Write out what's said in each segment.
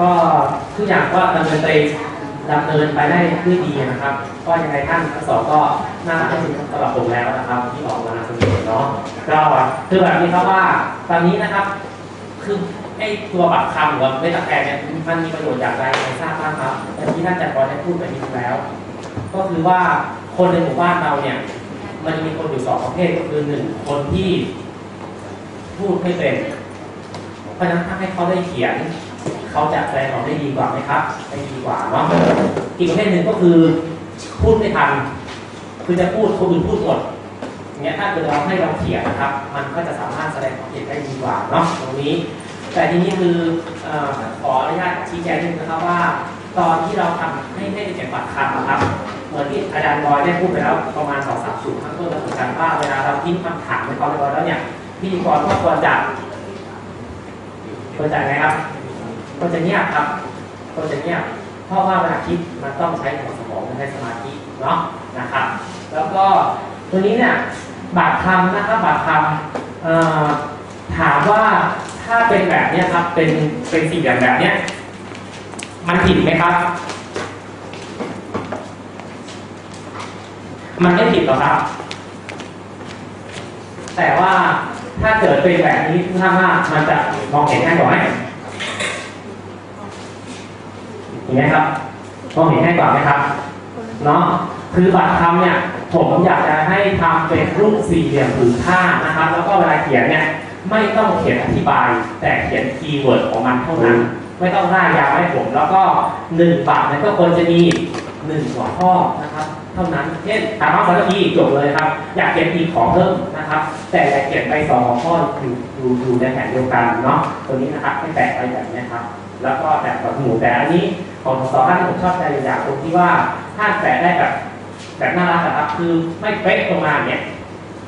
ก็ทุกอย่างก็ดำเนินไปดำเนินไปได้ด้วยดีนะครับ ก็ยังไงท่านทั้งสองก็น่ารักที่สุดสำหรับผมแล้วนะครับที่ออกมานำเสนอเนาะก็คือแบบนี้ครับว่าตอนนี้นะครับ คือไอ้ตัวบัตรคำหรือว่าไม่ตะแคงเนี่ยมันมีประโยชน์อย่างไรใครทราบบ้างครับอย่ที่ท่านจัดกรได้พูดไปนิดแล้ว ก็คือว่าคนในหมู่บ้านเราเนี่ย มันมีคนอยู่สองประเภทก็คือหนึ่งคนที่พูดไม่เป็นเพราะฉะนั้นถ้าให้เขาได้เขียน เขาจะแสดงออกได้ดีกว่าไหมครับได้ดีกว่าเนาะอีกประเภทหนึ่งก็คือ พูดไม่ทัน คือจะพูดคนอื่นพูดหมดเงี้ยถ้าเกิดเราให้เราเขียนนะครับ มันก็จะสามารถแสดงความเห็นได้ดีกว่าเนาะตรงนี้ แต่ทีนี้คืออขออนุญาตชี้แจงนิดนึงนะครับว่า ตอนที่เราทำให้ให้เก็บบัตรคำนะครับเหมือนที่อาจารย์บอยได้พูดไปแล้วประมาณสองสามสูตรข้างต้นแล้วเหมือนกันว่าเวลาเราทิ้งคำถามในความเรียบร้อยแล้วเนี่ยพิธีกรก็ควรจะควรจะไงครับ ควรจะเงียบครับควรจะเงียบเพราะว่าเวลาคิดมันต้องใช้หัวสมองใช้สมาธิเนาะนะครับ แล้วก็ตัวนี้เนี่ยบาทคำนะครับบาทคำเอ่อถามว่าถ้าเป็นแบบเนี้ยครับเป็นเป็นสี่เหลี่ยมแบบเนี้ยมันผิดไหมครับ มันไม่ผิดหรอกครับ แต่ว่าถ้าเกิดเป็นแบบนี้ถ้าว่ามันจะมองเห็นง่ายกว่าไหมเห็นไหมครับมองเห็นง่ายกว่าไหมครับเนาะคือบัตรคำเนี่ยผมอยากจะให้ทำเป็นรูปสี่เหลี่ยมผืนผ้านะครับ แล้วก็เวลาเขียนเนี่ยไม่ต้องเขียนอธิบาย แต่เขียนคีย์เวิร์ดของมันเท่านั้น ไม่ต้องร่ายยาวให้ผม แล้วก็หนึ่งบาทเนี่ยก็ควรจะมีหนึ่งหัวข้อนะครับ เท่านั้นเช่นถามว่าคนทีจบเลยครับ อยากเขียนอีกขอเพิ่มนะครับ แต่อย่าเขียนไปสองหัวข้ออยู่อยู่อยู่ในแผ่นเดียวกันเนาะตัวนี้นะครับให้แตะไปแบบนี้ครับ แล้วก็แตะกับหมูแต่อันนี้ของสองท่านผมชอบใจอย่างตรงที่ว่าถ้าแตะได้แบบแบบน่ารักอะครับ คือไม่เป๊ะตรงมาเนี้ย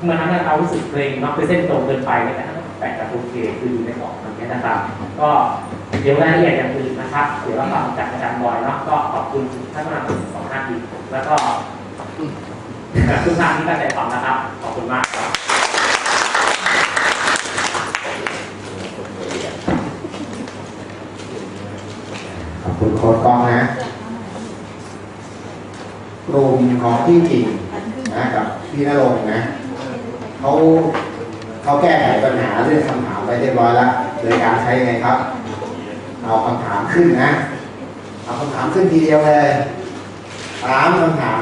มันทำให้เรารู้สึกเกรงเนาะคือเส้นตรงเกินไปแต่ถ้าแตะกับโอเคคืออยู่ในกรอบมันเนี้นะครับ ก็เดี๋ยวรายละเอียดอย่างอื่นนะครับ เดี๋ยวเราฟังจากอาจารย์บอยเนาะก็ขอบคุณท่านผู้นำสองท่านอีกแล้วก็ทุกท่านที่ตั้งใจฟังนะครับ ขอบคุณมากครับ ขอบ คุณโค้ดกล้องนะกลุ่มของพี่กิ่งนะกับพี่นรงค์นะเขาเขาแก้ไขปัญหาเรื่องคำถามไปเรียบร้อยแล้วโดยการใช้ไงครับ เอาคำถามขึ้นนะ เอาคำถามขึ้นทีเดียวเลยถามคำถาม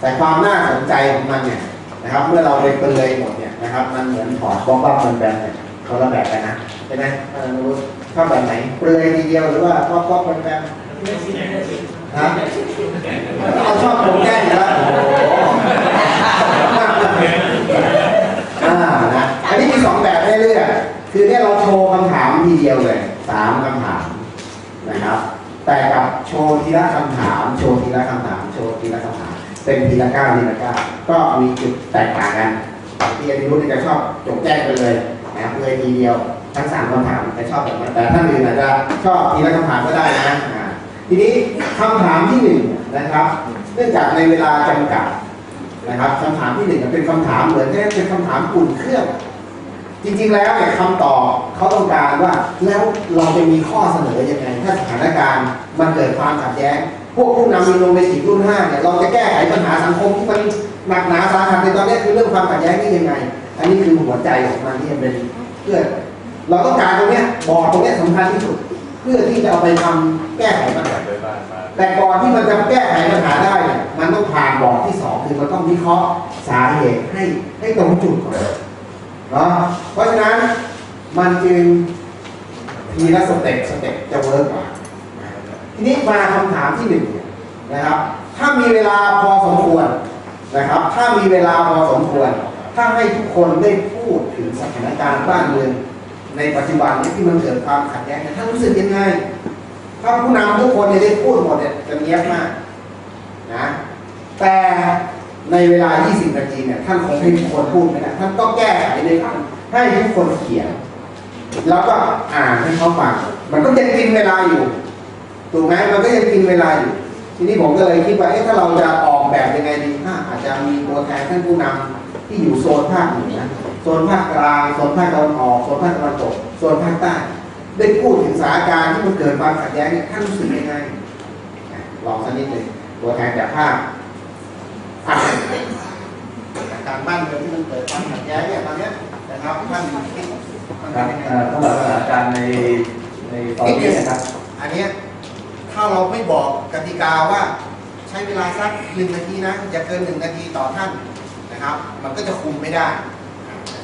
แต่ความน่าสนใจของมันเนี่ยนะครับ เมื่อเราไปเปลยหมดเนี่ยนะครับ มันเหมือนถอดบ้องบ้องมันแบนเนี่ยเขาละแบบกันนะใช่ไหมเออรู้ชอบแบบไหนเปลือยทีเดียวหรือว่าบ้อบ้องมันแบนฮะเราชอบผมแก้งอยู่แล้วโอ้โหอ่านะอันนี้มีสองแบบให้เลือกคือเนี่ยเราโชว์คำถามทีเดียวเลยสามคำถามนะครับ แต่กับโชว์ทีละคำถาม โชว์ทีละคำถาม โชว์ทีละคำถามเป็นทีละเก้าทีละเก้าก็มีจุดแตกต่างกันที่อาจารย์รุ่นจะชอบจงแจ้งไปเลยนะครับเลยทีเดียว ทั้งสามคำถามจะชอบแบบนั้นแต่ท่านอื่นอาจจะชอบทีละคำถามก็ได้นะทีนี้คำถามที่หนึ่งนะครับ เนื่องจากในเวลาจำกัดนะครับคำถามที่หนึ่งเป็นคำถามเหมือนแค่เป็นคำถามอุ่นเครื่อง จริงๆแล้วเนี่ยคำตอบเขาต้องการว่าแล้วเราจะมีข้อเสนอยังไงถ้าสถานการณ์มันเกิดความขัดแย้ง พวกผู้นำอินโนเวทีรุ่นห้าเนี่ยเราจะแก้ไขปัญหาสังคมที่มันหนักหนาสาหัสในตอนนี้คือเรื่องความขัดแย้งนี่ยังไง อันนี้คือหัวใจของมันที่เป็นเพื่อ เราต้องการตรงเนี้ยบอร์ดตรงเนี้ยสำคัญที่สุด เพื่อที่จะเอาไปทำแก้ไขปัญหาแต่ก่อนที่มันจะแก้ไขปัญหาได้เนี่ยมันต้องผ่านบอร์ดที่สองคือมันต้องวิเคราะห์สาเหตุให้ให้ตรงจุดก่อนเนาะเพราะฉะนั้นมันจึงทีละสเต็ปสเต็ปจะเวิร์กกว่าทีนี้มาคำถามที่หนึ่งนะครับ ถ้ามีเวลาพอสมควรนะครับ ถ้ามีเวลาพอสมควร ถ้าให้ทุกคนได้พูดถึงสถานการณ์บ้านเมือง ในปัจจุบันนี้ที่มันเกิดความขัดแย้งเนี่ยท่านรู้สึกยังไงถ้าผู้นำทุกคนเนี่ยได้พูดหมดเนี่ยจะเงียบมากนะแต่ในเวลา 20 นาทีเนี่ยท่านคงให้ทุกคนพูดไม่ได้ท่านต้องแก้ไขในการให้ทุกคนเขียน แล้วก็อ่านให้เขาฟังมันก็ยังกินเวลาอยู่ถูกไหมมันก็ยังกินเวลาอยู่ ทีนี้ผมก็เลยคิดว่าเอ๊ะถ้าเราจะออกแบบยังไงดีถ้าอาจจะมีตัวแทนท่านผู้นำที่อยู่โซนภาคเหนือ โซนภาคกลางโซนภาคตะวันออกโซนภาคตะวันตกโซนภาคใต้ได้พูดถึงสถานการณ์ที่มันเกิดความขัดแย้งเนี่ยท่านรู้สึกยังไงอะลองสักนิดหนึ่งตัวแทนจากภาคอะสถานการณ์บ้านเมืองที่มันเกิดความขัดแย้งเนี่ยตอนเนี้ยนะครับท่านคิดมันคเป็รับนยังไงเอ่อสำหรับสถานการณ์ในในตอนนี้นะครับอันเนี้ยถ้าเราไม่บอกกติกาว่าใช้เวลาสักหนึ่งนาทีนะอย่าเกินหนึ่งนาทีต่อท่านนะครับ มันก็จะคุมไม่ได้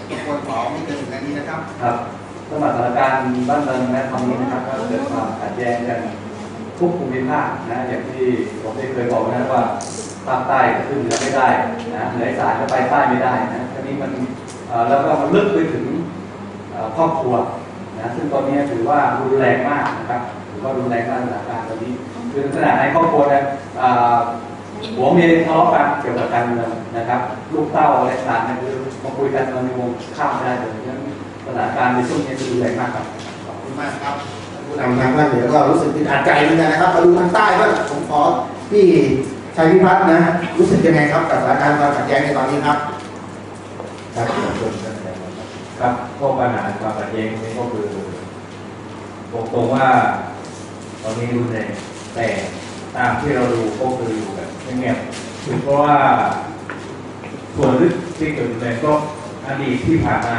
ทุกคนขอไม่เกินหนึ่งนาทีนะครับ ครับสำหรับสถานการณ์บ้านเมืองในตอนนี้นะครับก็เกิดความขัดแย้งกันทุกภูมิภาคนะอย่างที่ผมได้เคยบอกนะว่าภาคใต้ก็ขึ้นเหนือไม่ได้นะเหนือสานก็ไปใต้ไม่ได้นะทีนี้มันแล้วก็มันลึกไปถึงครอบครัวนะซึ่งตอนนี้ถือว่ารุนแรงมากนะครับถือว่ารุนแรงมากสถานการณ์ตอนนี้คือขนาดในครอบครัวนะหัวเมียทะเลาะกันเกี่ยวกับการเมืองนะครับ ลูกเต้าอะไรต่างๆนี่ยคือ มาคุยกันเราในวงข้ามไม่ได้เลยฉะนั้นสถานการณ์ในช่วงนี้คือรุนแรงมากครับขอบคุณมากครับผู้นำทางภาคเหนือก็รู้สึกอึดอัดใจเหมือนกันนะครับมาดูทางใต้บ้างผมขอพี่ชัยพิพัฒน์นะ รู้สึกยังไงครับกับสถานการณ์ความขัดแย้งในตอนนี้ครับครับครับก็ปัญหาความขัดแย้งนี้ก็คือบอกตรงว่าตอนนี้รุนแรงแต่ตามที่เราดูก็คืออยู่แบบเงียบๆเพราะว่า ส่วนลึกที่เกิดรุนก็อดีตที่ผ่านมา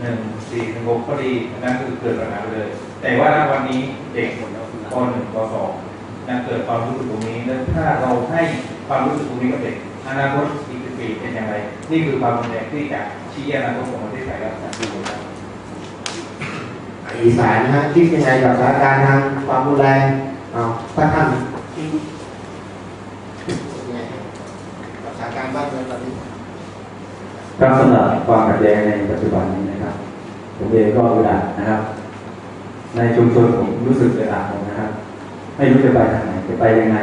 หนึ่งสี่หนึ่งหกก็ดีนั่นคือเกิดปัญหาเลย แต่ว่าณวันนี้เด็กปหนึ่งปสองนั่นเกิดความรู้สึกตรงนี้แล้วถ้าเราให้ความรู้สึกตรงนี้กับเด็กอนาคตอีกสิบปีเป็นอย่างไร นี่คือความรุนแรงที่จะชี้อนาคตของประเทศไทยครับท่านผู้ชมครับอีสานนะฮะคิดยังไงกับสถานการณ์ทางความรุนแรงเอาพระท่านยังไงกับสถานการณ์บ้านเมืองตอนนี้ ครับสำหรับความขัดแย้งในปัจจุบันนี้นะครับ ผมเองก็อึดอัดนะครับ ในชุมชนผมรู้สึกอึดอัดผมนะครับ ไม่รู้จะไปทางไหนจะไปยังไง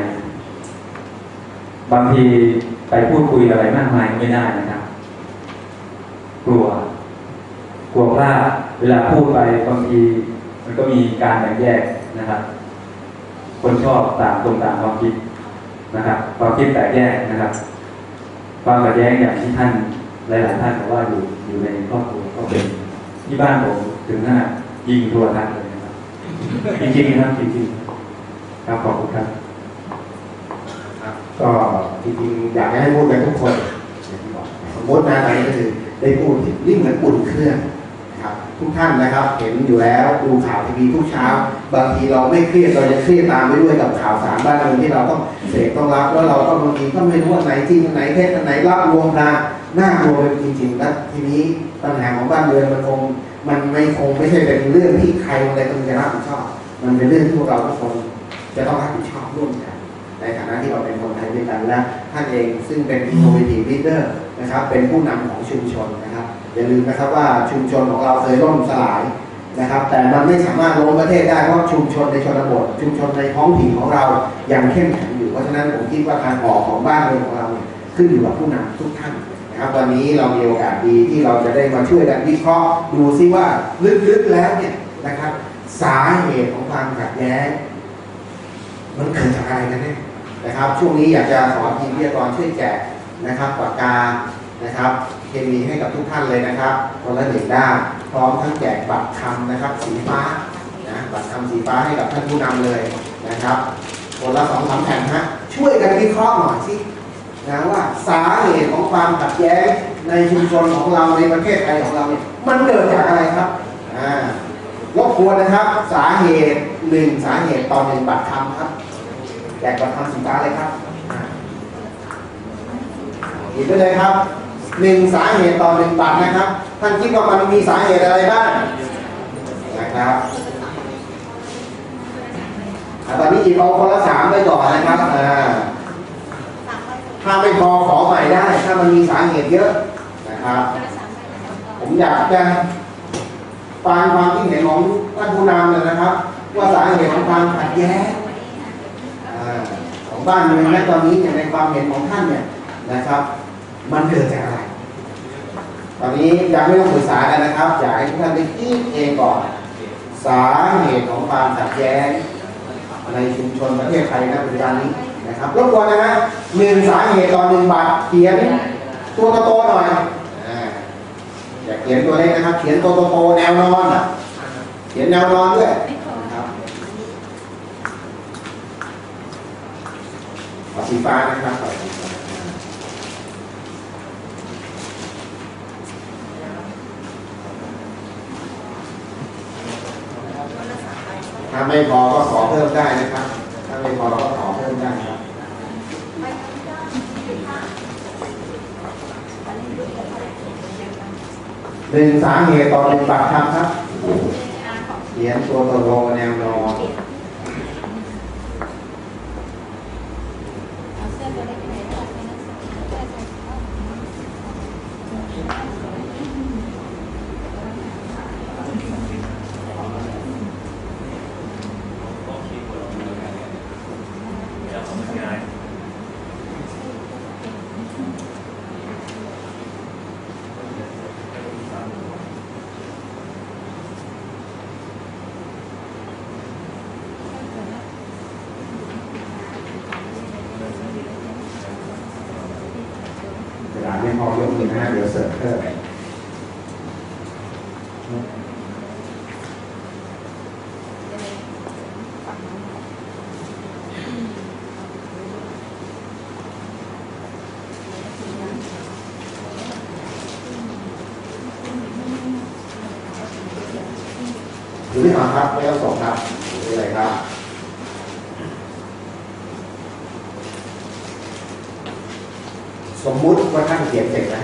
บางทีไปพูดคุยอะไรมากมายไม่ได้นะครับ กลัว กลัวพลาดเวลาพูดไปบางทีมันก็มีการแบ่งแยกนะครับ คนชอบต่างตรงต่างความคิดนะครับ ความคิดแตกแยกนะครับ ความขัดแย้งอย่างที่ท่าน หลายๆท่านบอกว่าอยู่อยู่ในครอบครัวก็เป็นที่บ้านผมถึงขนาดยิงโทัวทัศน์เลยนะครับจริงๆนะครับจริงๆครับขอบคุณครับ ก็จริงๆอยากให้พูดกันทุกคนสมมตินะตอนนี้ก็คือได้พูดยิ่เหมือนอุ่นเครื่องนะครับทุกท่านนะครับ เห็นอยู่แล้วดูข่าวทีวีทุกเช้า บางทีเราไม่เครียดเราจะเครียดตามไปด้วยกับข่าวสารบ้านเมืองที่เราต้องเสพต้องรับแล้วเราก็บางทีก็ไม่รู้ว่าไหนจริงอันไหนเท็จอันไหนรับรวมนะ น่ากลัวเป็นจริงๆแล้วทีนี้ปัญหาของบ้านเมืองมันคงมันไม่คงไม่ใช่เป็นเรื่องที่ใครคนใดคนหนึ่งจะรับผิดชอบ มันเป็นเรื่องที่พวกเราทุกคนจะต้องรับผิดชอบร่วมกัน ในฐานะที่เราเป็นคนไทยด้วยกันและท่านเองซึ่งเป็น innovative leader นะครับ เป็นผู้นำของชุมชนนะครับอย่าลืมนะครับว่าชุมชนของเราเคยล่มสลายนะครับ แต่มันไม่สามารถล้มประเทศได้เพราะชุมชนในชนบท ชุมชนในท้องถิ่นของเรายังเข้มแข็งอยู่เพราะฉะนั้นผมคิดว่าทางออกของบ้านเมืองของเราเนี่ยขึ้นอยู่กับผู้นำทุกท่าน นะครับวันนี้เรามีโอกาสดีที่เราจะได้มาช่วยกันวิเคราะห์ดูซิว่าลึกๆแล้วเนี่ยนะครับ สาเหตุของความขัดแย้งมันเกิดจากอะไรกันแน่นะครับ ช่วงนี้อยากจะขอทีมวิทยากรช่วยแจกนะครับปากกานะครับเคมีให้กับทุกท่านเลยนะครับคนละหนึ่งด้านพร้อมทั้งแจกบัตรคำนะครับ สีฟ้านะบัตรคำสีฟ้าให้กับท่านผู้นำเลยนะครับคนละสองสามแผ่นฮะช่วยกันวิเคราะห์หน่อยสิ นะว่าสาเหตุของความขัดแย้งในชุมชนของเราในประเทศไทยของเราเนี่ยมันเกิดจากอะไรครับอ่ารบกวนนะครับ สาเหตุหนึ่งสาเหตุต่อหนึ่งบัตรคำครับแจกบัตรคำสีฟ้าเลยครับหยิบไปเลยครับหนึ่งสาเหตุต่อหนึ่งบัตรนะครับ ท่านคิดว่ามันมีสาเหตุอะไรบ้างนะครับอะตอนนี้หยิบเอาคนละสามไปก่อนนะครับอ่า ถ้าไม่พอขอใหม่ได้ ถ้ามันมีสาเหตุเยอะนะครับ ผมอยากจะฟังความคิดเห็นของท่านผู้นำเลยนะครับ ว่าสาเหตุของความขัดแย้งของบ้านเมืองณตอนนี้เนี่ยในความเห็นของท่านเนี่ยนะครับ มันเกิดจากอะไร ตอนนี้ยังไม่ต้องปรึกษากันนะครับอยากให้ทุกท่านได้คิดเองก่อนสาเหตุของความขัดแย้งในชุมชนประเทศไทยณปัจจุบันนี้ นะครับรบกวนนะฮะหนึ่งสาเหตุต่อหนึ่งบาทเขียนตัวโตๆหน่อยอย่าเขียนตัวเล็กนะครับ เขียนตัวโตๆแนวนอนอะเขียนแนวนอนด้วยนะครับเอาสีฟ้านะครับเอสีฟ้าถ้าไม่พอก็ขอเพิ่มได้นะครับ ไม่พอก็ขอเพิ่มได้ครับหนึ่งสาเหตุต่อหนึ่งปากคำครับ เขียนตัวตโลแนวนอน ไม่พอยกมือนะฮะเดี๋ยวเสิร์ฟเพิ่มดูที่หอครับไม่ต้องส่งครับดูเลยครับ สมมุติว่าท่านเขียนเสร็จนะ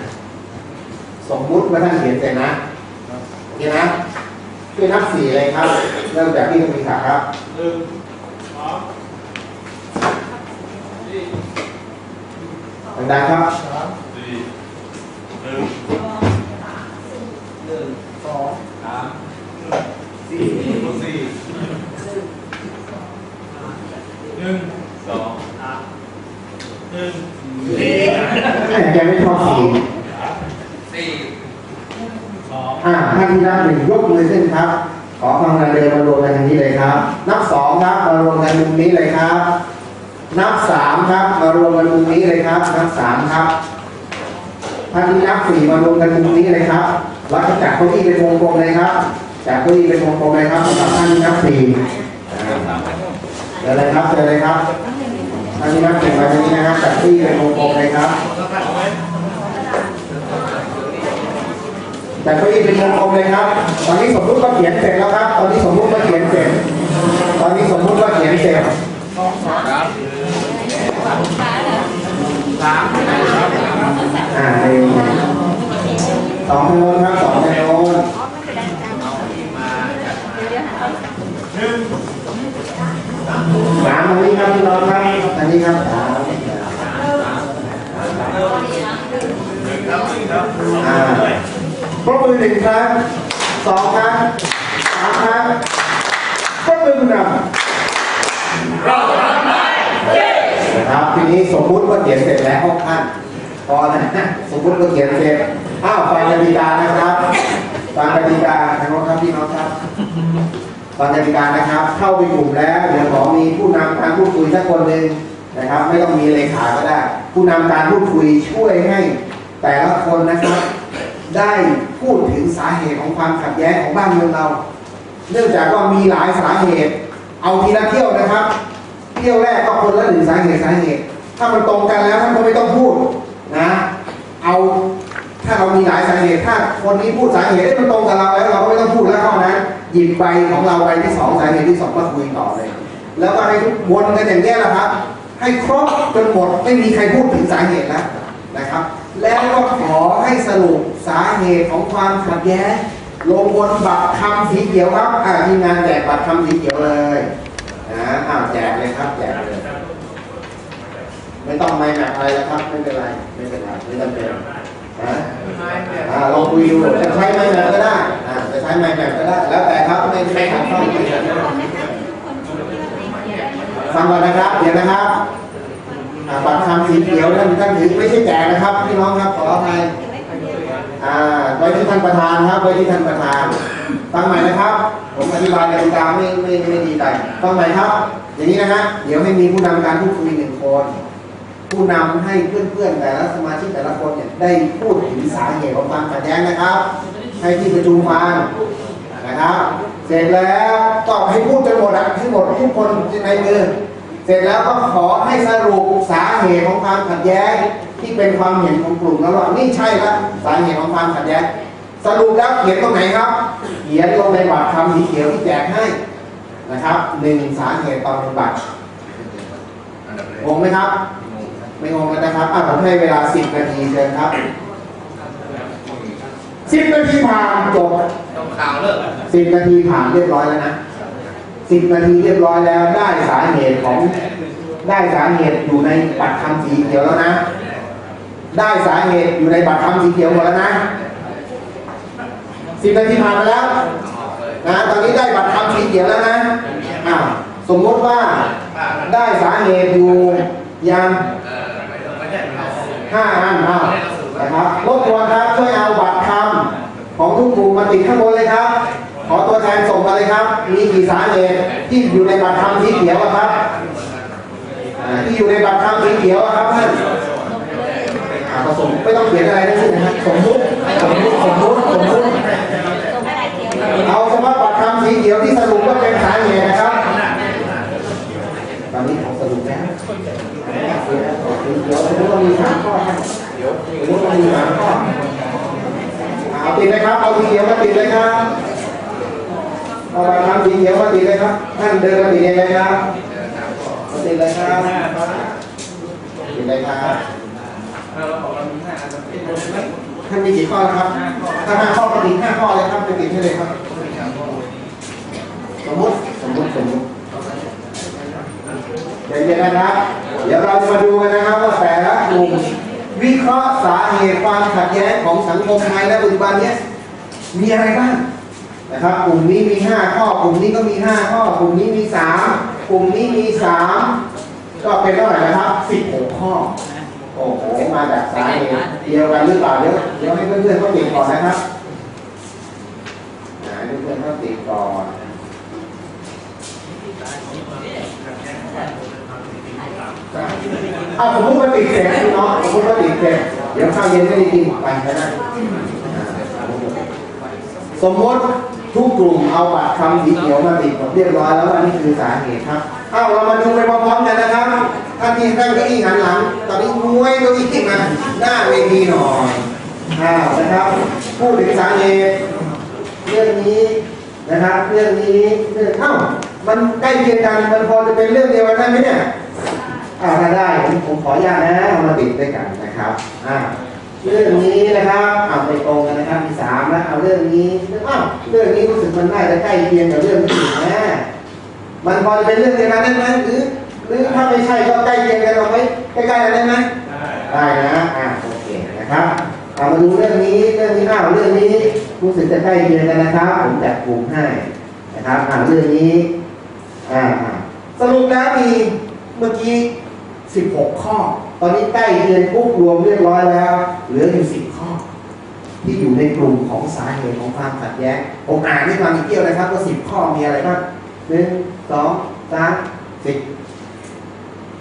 สมมุติว่าท่านเขียนเสร็จนะโอเคนะช่วยนับสี่เลยครับ เริ่มจากที่คุณมีศักดิ์ครับหนึ่งสองสี่ดังๆครับสามสี่หนึ่งหนึ่งสองสามสี่สี่หนึ่งสองสามหนึ่งสี่แกไม่ชอบสี่สี่ส อ่าท่านที่นับหนึ่งยกมือขึ้นครับ ขอควาเดินมารวมกันทางนี้เลยครับ นับสองครับมารวมกันมุมนี้เลยครับ นับสามครับมารวมกันมุมนี้เลยครับ นับสามครับท่านที่นับสี่มารวมกันมุมนี้เลยครับแล้วก็จัดเก้าอี้เป็นวงกลมเลยครับจัดเก้าอี้เป็นวงกลมเลยครับสำหรับท่านที่นับสี่เดี๋ยวเลยครับเจอเลยครับท่านที่นับสี่มาทางนี้นะครับจัดเก้าอี้เป็นวงกลมเลยครับ แต่เก้าอี้เป็นวงกลมเลยครับ ตอนนี้สมมุติว่าเขียนเสร็จแล้วครับ ตอนนี้สมมุติว่าเขียนเสร็จ ตอนนี้สมมุติว่าเขียนเสร็จอ่าหนึ่งสองทางโน้นครับสองทางโน้นสามทางนี้ครับพี่น้องครับทางนี้ครับสามอ่า รบมือหนึ่งครั้งสองครั้งสามครั้งปรบมือคุณนำนะครับทีนี้สมมุติว่าเขียนเสร็จแล้วท่านพอนะสมมุติว่าเขียนเสร็จอ้าวฟังกติกานะครับฟังกติกาทางน้นครับพี่น้องครับฟังกติกานะครับ เข้าไปกลุ่มแล้วเดี๋ยวขอมีผู้นำการพูดคุยสักคนหนึ่งนะครับ ไม่ต้องมีเลขาก็ได้ ผู้นำการพูดคุยช่วยให้แต่ละคนนะครับ ได้พูดถึงสาเหตุของความขัดแย้งของบ้านเมืองเรา เนื่องจากว่ามีหลายสาเหตุ เอาทีละเที่ยวนะครับ เที่ยวแรกก็คนละหนึ่งสาเหตุสาเหตุ ถ้ามันตรงกันแล้วท่านก็ไม่ต้องพูดนะ เอาถ้าเรามีหลายสาเหตุถ้าคนนี้พูดสาเหตุที่มันตรงกับเราแล้วเราก็ไม่ต้องพูดแล้วข้อนั้นหยิบใบของเราใบที่สองสาเหตุที่สองมาคุยต่อเลย แล้วก็ให้วนกันอย่างนี้แหละครับ ให้ครบจนหมดไม่มีใครพูดถึงสาเหตุแล้วนะครับ แล้วก็ขอให้สรุป สาเหตุของความขัดแย้งลงบนบัตรคำสีเขียวครับอ่าทีมงานแจกบัตรคำสีเขียวเลยนะอ้าวแจกเลยครับแจกเลย ไม่ต้องไม่แบบอะไรแล้วครับไม่เป็นไรไม่เป็นไรไม่จำเป็นนะอ่าลองคุยดูจะใช้ไม้แบบก็ได้อ่าจะใช้ไม้แบบก็ได้ แล้วแต่ครับไม่ไม่ขัดข้องฟังก่อนนะครับเดี๋ยวนะครับบัตรคำสีเขียวท่านท่านถือไม่ใช่แจกนะครับพี่น้องครับขออภัย อ่าไว้ที่ท่านประธานครับไว้ที่ท่านประธานฟังใหม่นะครับ ผมอธิบายกติกาไม่ไม่ไม่ดีใจฟังใหม่ครับ อย่างนี้นะฮะเดี๋ยวให้มีผู้นำการพูดคุยหนึ่งคน ผู้นำให้เพื่อนๆแต่ละสมาชิกแต่ละคนเนี่ยได้พูดถึงสาเหตุของความขัดแย้งนะครับ ให้ที่ประชุมฟังนะครับ เสร็จแล้วก็ให้พูดจนหมดอะให้หมดทุกคนในมือ เสร็จแล้วก็ขอให้สรุปสาเหตุของความขัดแย้งที่เป็นความเห็นของกลุ่มแล้วว่านี่ใช่ละสาเหตุของความขัดแย้งสรุปแล้วเขียนตรงไหนครับ เขียนลงในบัตรคำสีเขียวที่แจกให้นะครับหนึ่งสาเหตุต่อหนึ่งบัตรอันดับแรกงงไหมครับ ไม่งงแล้วนะครับอะผมให้เวลาสิบนาทีเชิญครับสิบนาทีผ่านจบต้องข่าวเลิกสิบนาทีผ่านเรียบร้อยแล้วนะ สิบนาทีเรียบร้อยแล้วได้สาเหตุของได้สาเหตุอยู่ในบัตรคำสีเขียวแล้วนะ ได้สาเหตุอยู่ในบัตรคำสีเขียวหมดแล้วนะสิบนาทีผ่านไปแล้วนะตอนนี้ได้บัตรคำสีเขียวแล้วนะอ้าวสมมติว่าได้สาเหตุอยู่ยังเออไม่ต้องไม่ได้เราห้าอันอ้านะครับรบกวนครับช่วยเอาบัตรคำของทุกกลุ่มมาติดข้างบนเลยครับ ขอตัวแทนส่งมาเลยครับ มีกี่สาเหตุที่อยู่ในบัตรคำสีเขียวครับ ที่อยู่ในบัตรคำสีเขียวครับท่านผสมไม่ต้องเขียนอะไรทั้งสิ้นนะครับสมมุติสมมุติสมมุติสมมุติเอาเฉพาะบัตรคำสีเขียวที่สรุปว่าเป็นสาเหตุนะครับ ตอนนี้ผมสรุปแล้วเขียวสมมติว่ามีสามข้อเดี๋ยวสมมติว่ามีสามข้อเอาติดเลยครับเอาสีเขียวมาติดเลยครับ เอาบัตรคำสีเขียวมาติดเลยครับ ท่านเดินมาติดเองเลยครับมาติดเลยครับติดเลยครับท่านมีกี่ข้อแล้วครับ ถ้าห้าข้อก็ติดห้าข้อเลยครับไปติดให้เลยครับ สมมติสมมติสมมติเดี๋ยวนะครับ เดี๋ยวเรามาดูกันนะครับว่าแต่ละกลุ่มวิเคราะห์สาเหตุความขัดแย้งของสังคมไทยและปัจจุบันนี้มีอะไรบ้าง นะครับ กลุ่มนี้มีห้าข้อ กลุ่มนี้ก็มีห้าข้อ กลุ่มนี้มีสามกลุ่มนี้มีสามก็เป็นเท่าไหร่นะครับสิบหกข้อ โอ้โห มาจากสาเหตุเดียวกันหรือเปล่าเดี๋ยวเดี๋ยวให้เพื่อนๆเขาติดก่อนนะครับให้เพื่อนๆเขาติดก่อนอาสมมติว่าติดเสร็จพี่น้องสมมติว่าติดเสร็จเดี๋ยวข้าวเย็นไม่ได้กินไปก็ได้สมมติ ทุกกลุ่มเอาบัตรคำสีเขียวมาติดหมดเรียบร้อยแล้วว่านี่คือสาเหตุครับเอาเรามาดูไปพร้อมๆกันนะครับท่านที่นั่งเก้าอี้หันหลังตอนนี้งวยเก้าอี้มาหน้าเวทีหน่อยอ้าวนะครับพูดถึงสาเหตุเรื่องนี้นะครับเรื่องนี้เรื่องเอ้ามันใกล้เคียงกันมันพอจะเป็นเรื่องเดียวกันได้ไหมเนี่ยอ่าถ้าได้ผมผมขออนุญาตนะเอามาติดด้วยกันนะครับอ่าเรื่องนี้นะครับ เอาเรื่องนี้อ้าวเรื่องนี้รู้สึกมันน่าจะใกล้เคียงกับเรื่องที่อื่นนะมันพอจะเป็นเรื่องเดียวกันได้ไหมหรือหรือถ้าไม่ใช่ก็ใกล้เคียงกันเอาไหมใกล้ๆกันได้ไหมได้นะอ่าโอเคนะครับเอามาดูเรื่องนี้เรื่องนี้อ้าวเรื่องนี้รู้สึกจะใกล้เคียงกันนะครับผมจัดกลุ่มให้นะครับอ่าเรื่องนี้อ่าอ่าสรุปแล้วมีเมื่อกี้16 ข้อ ตอนนี้ใกล้เคียงปุ๊บรวมเรียบร้อยแล้ว เหลืออยู่10ข้อ ที่อยู่ในกลุ่มของสาเหตุของความขัดแย้งผมอ่านให้ฟังอีกเที่ยวนะครับว่า10ข้อมีอะไรบ้างหนึ่งสองสามสิบ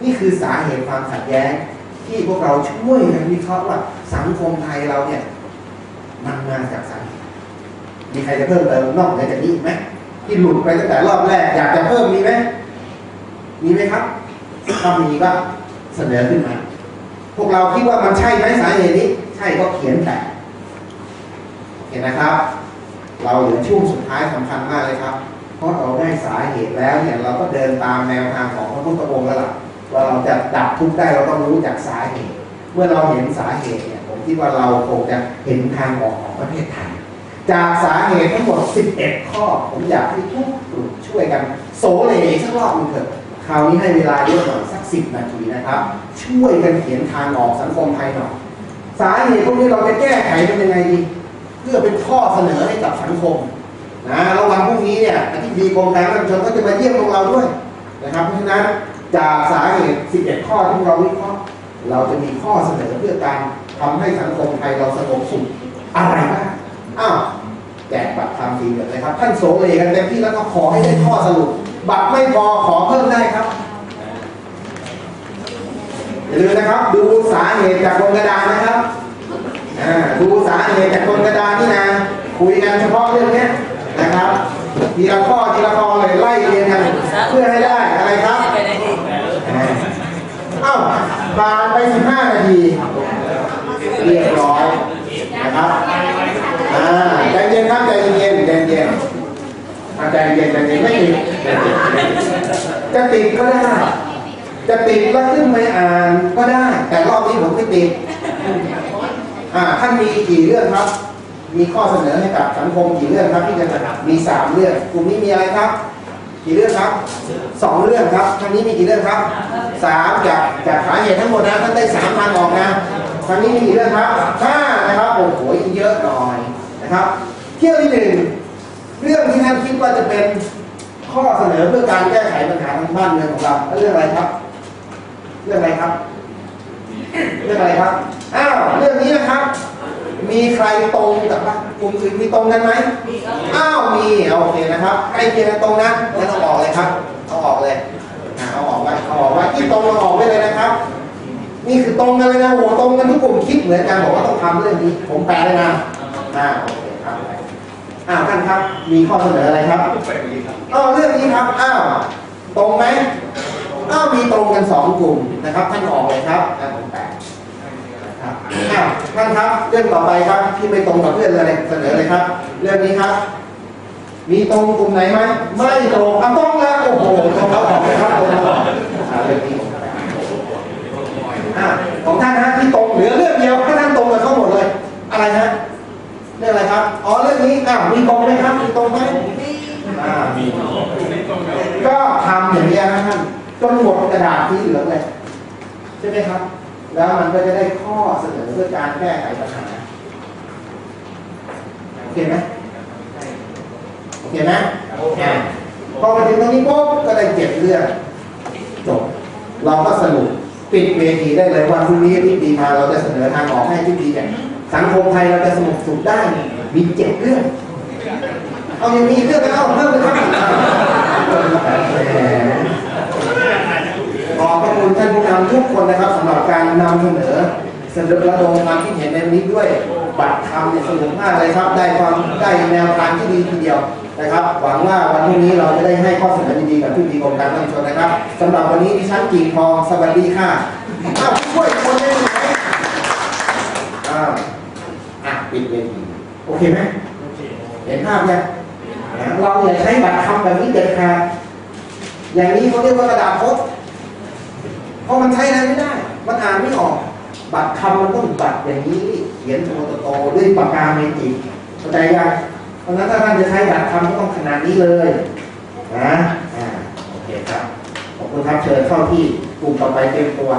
นี่คือสาเหตุความขัดแย้ง ที่พวกเราช่วยกันวิเคราะห์ว่าสังคมไทยเราเนี่ยมันมาจากสาเหตุมีใครจะเพิ่มเติมนอกเหนือจากนี้อีกไหมที่หลุดไปตั้งแต่รอบแรก อยากจะเพิ่มมีไหมมีไหมครับถ้ามีก็เสนอขึ้นมา พวกเราคิดว่ามันใช่ไหมสาเหตุนี้ ใช่ก็เขียนแต่ ห็นนะครับ เราเหลือช่วงสุดท้ายสำคัญมากเลยครับเพราะเราได้สาเหตุแล้วเนี่ยเราก็เดินตามแนวทางของพระพุทธองค์แล้วล่ะว่าเราจะดับทุกข์ได้เราต้องรู้จักสาเหตุ เมื่อเราเห็นสาเหตุเนี่ยผมคิดว่าเราคงจะเห็นทางออกของประเทศไทยจากสาเหตุทั้งหมด 11 ข้อ ผมอยากให้ทุกกลุ่มช่วยกัน โสเลสักรอบหนึงเถอะคราวนี้ให้เวลาเยอะหน่อยสักสิบนาทีนะครับ ช่วยกันเขียนทางออกสังคมไทยหน่อยสาเหตุพวกนี้เราจะแก้ไขมันยังไงดี พื่อเป็นข้อเสนอให้กับสังคมนะแล้ววันพรุ่งนี้เนี่ยอธิบดีกรมการรับชนก็จะมาเยี่ยมพวกเราด้วยนะครับ เพราะฉะนั้นจากสาเหตุ 11 ข้อที่เราวิเคราะห์เราจะมีข้อเสนอเพื่อการทำให้สังคมไทยเราสงบสุขอะไรบ้างอ้าวแจกบัตรทำทีเดียวเลยครับ ท่านโสเลกันเต็มที่แล้วก็ขอให้ได้ข้อสรุป บัตรไม่พอขอเพิ่มได้ครับอย่าลืมนะครับ ดูสาเหตุจากบนกระดานนะครับ ดูสาเหตุจากบนกระดานนี่นะ คุยกันเฉพาะเรื่องนี้นะครับทีละข้อทีละข้อเลยไล่เรียนกันเพื่อให้ได้อะไรครับเอ้าผ่านไป 15 นาทีเรียบร้อยนะครับอ่าใจเย็นครับใจเย็นใจเย็นใจเย็นใจเย็นไม่ติดจะติดก็ได้ จะติดแล้วขึ้นไปอ่านก็ได้ แต่รอบนี้ผมไม่ติด ท่านมีกี่เรื่องครับ มีข้อเสนอให้กับสังคมกี่เรื่องครับที่จะมีสามเรื่องกลุ่มนี้มีอะไรครับ กี่เรื่องครับสองเรื่องครับทางนี้มีกี่เรื่องครับสามจากจากสาเหตุทั้งหมดนะท่านได้สามทางออกนะทางนี้มีกี่เรื่องครับห้านะครับโอ้โหเยอะหน่อยนะครับ เที่ยวที่หนึ่งเรื่องที่ท่านคิดว่าจะเป็นข้อเสนอเพื่อการแก้ไขปัญหาทางบ้านเมืองของเราเรื่องอะไรครับ เรื่องอะไรครับ เรื่องอะไรครับ อ้าวเรื่องนี้นะครับ มีใครตรงกับบ้างกลุ่มอื่นมีตรงกันไหมอ้าวมีโอเคนะครับใกล้เคียงกันตรงนะงั้นเอาออกเลยครับเอาออกเลยอะเอาออกไว้เอาออกไว้ที่ตรงเอาออกไว้เลยนะครับนี่คือตรงกันเลยนะโหตรงกันทุกกลุ่มคิดเหมือนกันบอกว่าต้องทำเรื่องนี้ ผมแปลเลยนะอ่าโอเคครับอ้าวท่านครับ มีข้อเสนออะไรครับอ้าวเรื่องนี้ครับอ้าวตรงไหม อ้าวมีตรงกันสองกลุ่มนะครับ ท่านออกเลยครับอ่าผมแปลครับอ้าวท่านครับเรื่องต่อไปครับที่ไม่ตรงกับเพื่อนเลยเสนอเลยครับ เรื่องนี้ครับ มีตรงกลุ่มไหนไหมไม่ตรงอะตรงแล้วโอ้โหตรงแล้วออกเลยครับตรงแล้วออกอ่าเรื่องนี้ผมแปลอ่าของท่านนะที่ตรงเหลือเรื่องเดียวถ้าท่านตรงกับเขาหมดเลย อะไรฮะเรื่องอะไรครับอ๋อเรื่องนี้อ้าวมีตรงไหมครับมีตรงไหมอ่ามีก็ทำอย่างนี้ยนะท่าน จนหมดกระดาษที่เหลืองเลยใช่ไหมครับ แล้วมันก็จะได้ข้อเสนอเพื่อการแก้ไขปัญหาโอเคไหมโอเคไหมโอเคพอมาถึงตรงนี้ปุ๊บก็ได้เก็บเรื่องจบเราก็สรุปปิดเวทีได้เลยว่าพรุ่งนี้ที่ดีมาเราจะเสนอทางออกให้ที่ดีเนี่ยสังคมไทยเราจะสงบสุขได้มีเจ็ดเรื่องเอายังมีอีกเรื่องแล้วเพิ่มเลยครับแหม ขอบพระคุณ ท่านผู้นำทุกคนนะครับสำหรับการนำเสนอเสนอระดมความคิดเห็นในวันนี้ด้วยบัตรคำเนี่ยสนุกมากเลยครับ ได้ความได้แนวทางที่ดีทีเดียวนะครับ หวังว่าวันพรุ่งนี้เราจะได้ให้ข้อเสนอดีๆกับที่ดีกรมการเงินชนนะครับสำหรับวันนี้ดิฉันกิ่งทองสวัสดีค่ะอ้าวผู้ช่วยคนได้ไหมอ้าวอะปิดเวทีโอเคไหมเห็นภาพยังเราอย่าใช้บัตรคำแบบนี้เด็ดขาดอย่างนี้เขาเรียกว่ากระดาษพจน์ เพราะมันใช้อะไรไม่ได้ มันอ่านไม่ออก บัตรคำมันต้องบัตรอย่างนี้เขียนตัวโตๆด้วยปากกาเมจิกเข้าใจยังเพราะนั้นถ้าท่านจะใช้บัตรคำก็ต้องขนาดนี้เลยนะอ่าโอเคครับขอบคุณครับเชิญเข้าที่กลุ่มต่อไปเต็มตัว